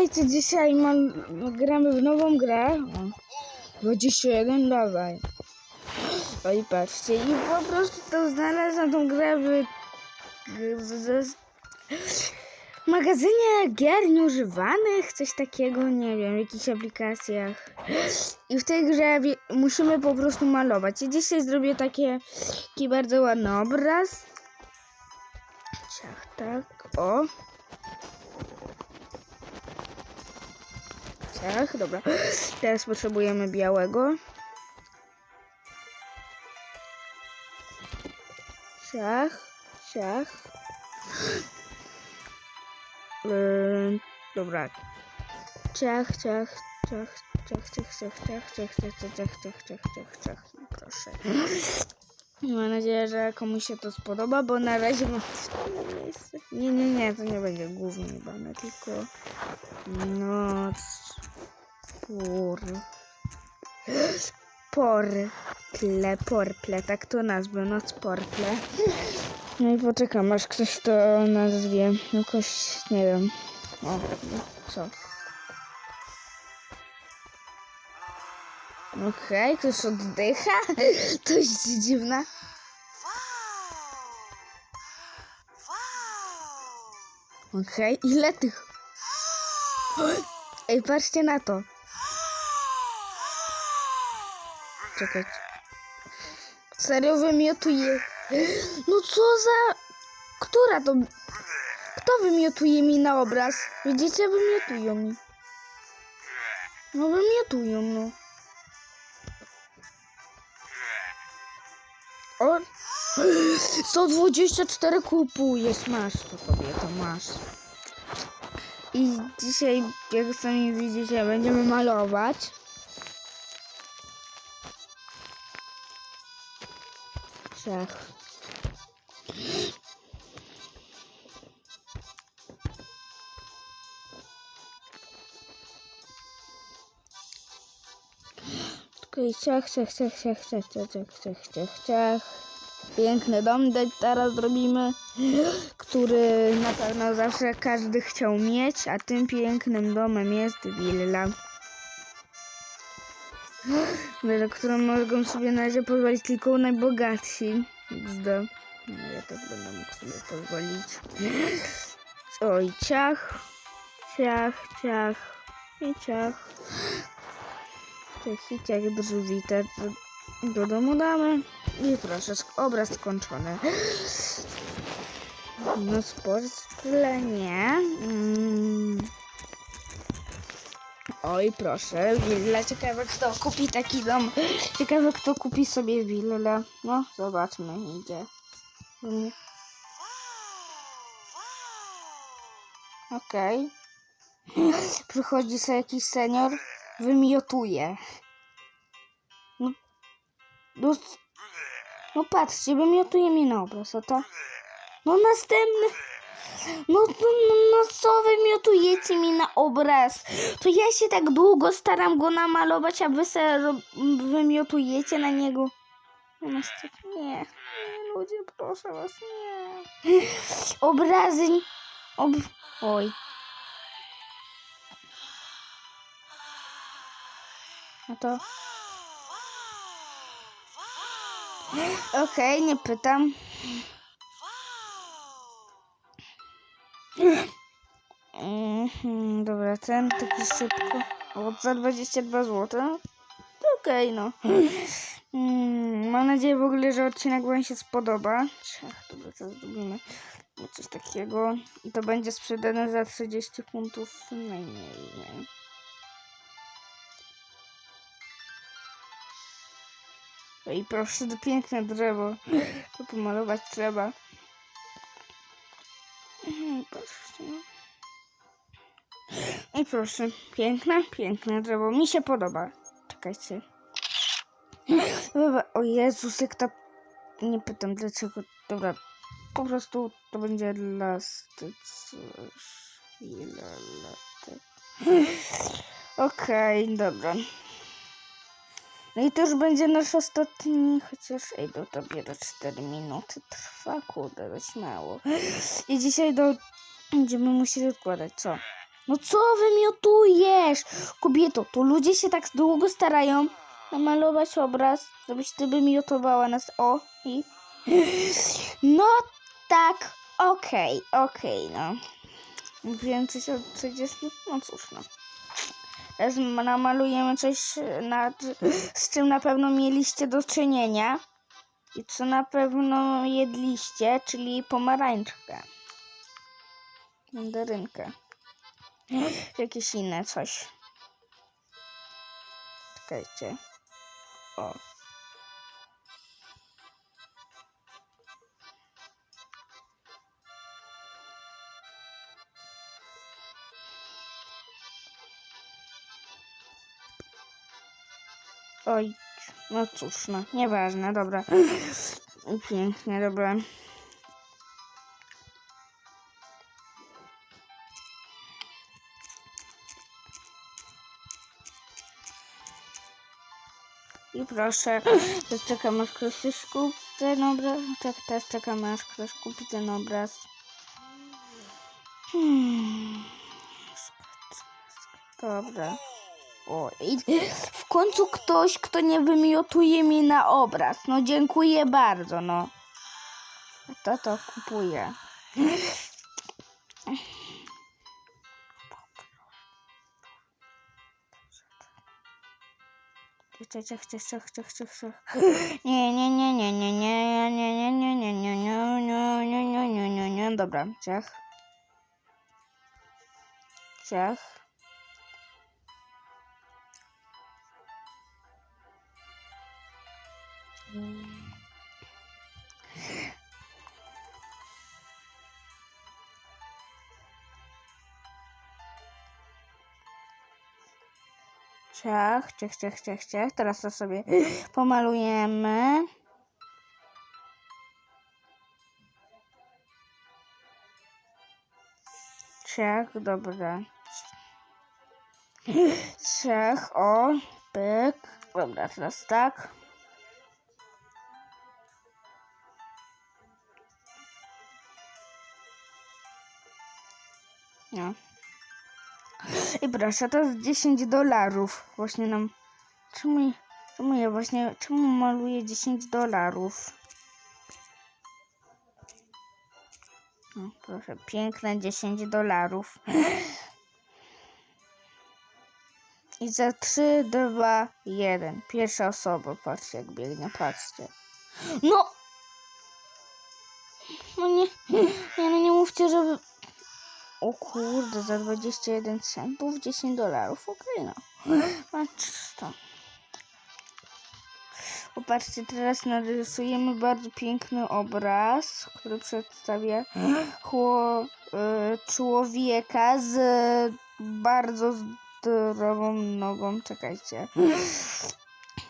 Słuchajcie, dzisiaj mam, gramy w nową grę. O, 21, dawaj. O i patrzcie, i po prostu to znalazłam tą grę w, w, w, w magazynie gier nieużywanych, coś takiego, nie wiem, w jakichś aplikacjach. I w tej grze musimy po prostu malować. I dzisiaj zrobię takie, taki bardzo ładny obraz. Ciach, tak, o. Ciach, dobra. Teraz potrzebujemy białego. Ciach, ciach. Yy, dobra. Ciach, ciach, ciach, ciach, ciach, ciach, ciach, ciach, ciach, ciach, ciach, ciach, ciach, ciach, ciach. Proszę. Mam nadzieję, że komuś się to spodoba, bo na razie mam miejsce. Nie, nie, nie, to nie będzie głównie niebane, tylko noc por porple, porple, tak to nazwę, noc porple. No i poczekam, aż ktoś to nazwie, jakoś, nie wiem, o, co? Okej, ktoś oddycha? To jest dziwne. Okej, ile tych? Ej, patrzcie na to. Czekajcie. Serio wymiotuje. No co za... Która to... Kto wymiotuje mi na obraz? Widzicie, wymiotują mi. No wymiotują, no. O! 124 kupujesz, masz to kobieto, masz. I dzisiaj, jak sami widzicie, będziemy malować. Wszech. Tylko i ciach, ciach, ciach, ciach, ciach, ciach, ciach, ciach, ciach, ciach. Piękny dom teraz zrobimy, który na pewno zawsze każdy chciał mieć, a tym pięknym domem jest willa. Na którą mogą sobie na razie pozwolić tylko najbogatsi. XD. Ja też będę mógł sobie pozwolić. Oj, ciach, ciach, ciach i ciach. Ciach i ciach drzwi te do- do domu damy. I proszę, obraz skończony. No sportle nie. Mm. Oj, proszę, willa. Ciekawe, kto kupi taki dom. Ciekawe, kto kupi sobie willę. No, zobaczmy, idzie. Okej. Przychodzi sobie jakiś senior, wymiotuje. No, no, no patrzcie, wymiotuje mi na obraz, a to... No następny... No, no, no, no co wymiotujecie mi na obraz? To ja się tak długo staram go namalować, a wy se wymiotujecie na niego. No niestety nie. Nie, ludzie, proszę was, nie. Obrazy... Ob... Oj. No to... Okej, nie pytam. Dobra, ten taki szybko. O, za 22 zł. Okej, no. Mm, mam nadzieję w ogóle, że odcinek Wam się spodoba. Ach, dobra, co zrobimy? Coś takiego. I to będzie sprzedane za 30 funtów najmniej, nie? I proszę, to piękne drzewo. To pomalować trzeba. Patrzcie. no. I proszę, piękne, piękne drzewo. Mi się podoba. Czekajcie. O Jezus, jak ta... Nie pytam dlaczego. Dobra, po prostu to będzie dla styc... Ile latek. Okej, dobra. No i to już będzie nasz ostatni, chociaż ej, to dopiero 4 minuty trwa, kurde, dość mało. I dzisiaj do... będziemy musieli odkładać, co? No co wymiotujesz? Kobieto, to ludzie się tak długo starają namalować obraz, żebyś ty wymiotowała nas. O, i... No tak, okej, okej, no. Wiem coś o 30, no cóż, no. Namalujemy coś, nad, z czym na pewno mieliście do czynienia i co na pewno jedliście, czyli pomarańczkę. Mandarynkę. Jakieś inne coś. Czekajcie. O. Oj, no cóż, no, nieważne, dobra. Pięknie, dobra. I proszę, teraz czekam aż ktoś się skupi ten obraz. Tak, teraz czekam aż ktoś kupi ten obraz. Hmm. Dobra. I w końcu ktoś, kto nie wymiotuje mi na obraz. No dziękuję bardzo, no. To to kupuję. Ciach, ciach, ciach, ciach, ciach, ciach, ciach. Nie, nie, nie, nie, nie, nie, nie, nie, nie, nie, nie, nie, nie, nie, nie, nie, nie, nie, dobra, ciach. Ciach. Ciach, ciach, ciach, ciach, ciach. Teraz to sobie pomalujemy. Ciach, dobra. Ciach, o, pyk. Dobra, teraz tak. No. I proszę, to jest 10 dolarów. Właśnie nam. Czemu, czemu ja właśnie. Czemu maluję 10 dolarów? No, proszę, piękne 10 dolarów. I za 3, 2, 1. Pierwsza osoba, patrzcie jak biegnie, patrzcie. No! No nie, nie, no nie mówcie, żeby... O kurde, za 21 centów 10 dolarów, okej no. Patrz to. Popatrzcie, teraz narysujemy bardzo piękny obraz, który przedstawia chło, y, człowieka z bardzo zdrową nogą. Czekajcie.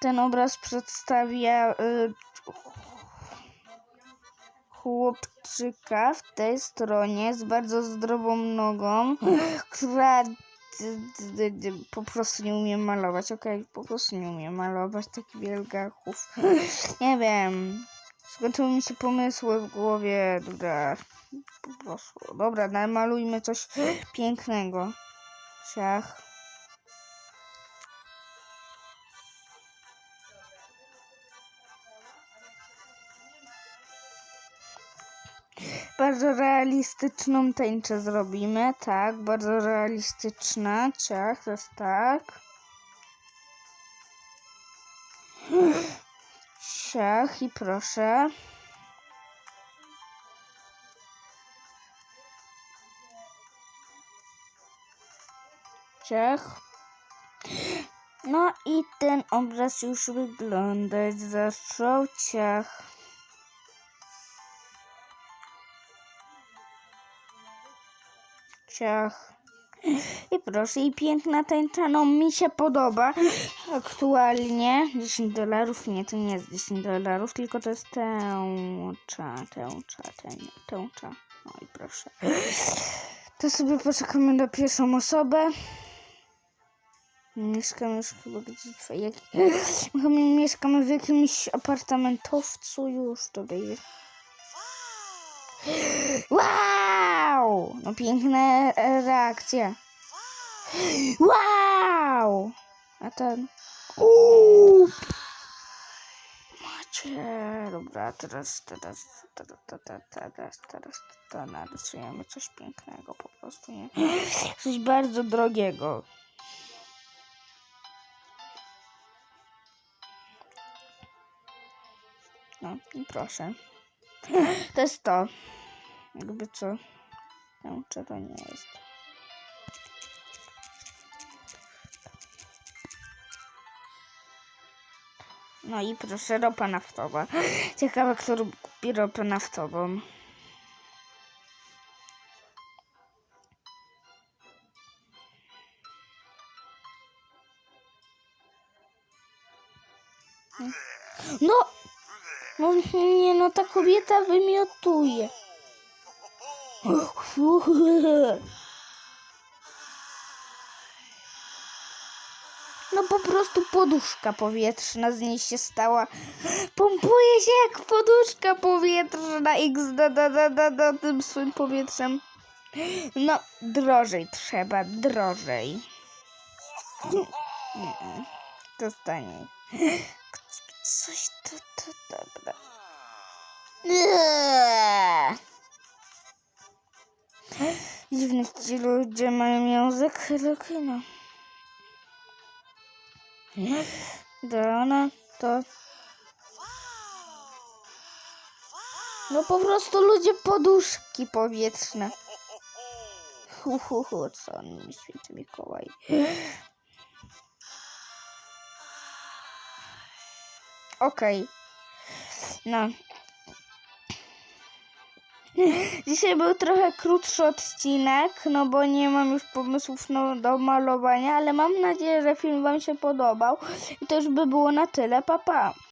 Ten obraz przedstawia y, chłopczyka w tej stronie z bardzo zdrową nogą, która po prostu nie umie malować. Okej, po prostu nie umie malować takich wielgachów. Nie wiem. Skończyły mi się pomysły w głowie. Dobra, po prostu. Dobra, namalujmy coś pięknego. Ciach. Bardzo realistyczną tęczę zrobimy, tak, bardzo realistyczna, ciach, jest tak. Ciach i proszę. Ciach. No i ten obraz już wyglądać zaczął, ciach. I proszę, i piękna tęcza, no mi się podoba. Aktualnie 10 dolarów, nie, to nie jest 10 dolarów, tylko to jest tęcza, tęcza, tę- tęcza. No i proszę. To sobie poczekamy na pierwszą osobę. Mieszkamy już chyba gdzieś jak... Mieszkamy w jakimś apartamentowcu już tutaj. Wow! No piękne e, reakcje. Wow! A ten... Uuu! Macie, dobra, teraz, teraz, teraz, teraz, teraz, teraz, to narysujemy coś pięknego po prostu, nie? Coś bardzo drogiego. No proszę. To jest to. Jakby co. Czy to nie jest. No i proszę, ropa naftowa. Ciekawe, kto kupi ropę naftową. No ta kobieta wymiotuje. No po prostu poduszka powietrzna z niej się stała. Pompuje się jak poduszka powietrzna XD da, da, da, da, tym swym powietrzem. No, drożej trzeba, drożej. Dostanie. Ci ludzie mają język, okej, no. Dana to. No po prostu ludzie poduszki powietrzne. Hu, hu, hu, co on mi święty Mikołaj. Okej. No. Dzisiaj był trochę krótszy odcinek, no bo nie mam już pomysłów no, do malowania, ale mam nadzieję, że film Wam się podobał. I to już by było na tyle. Pa, pa.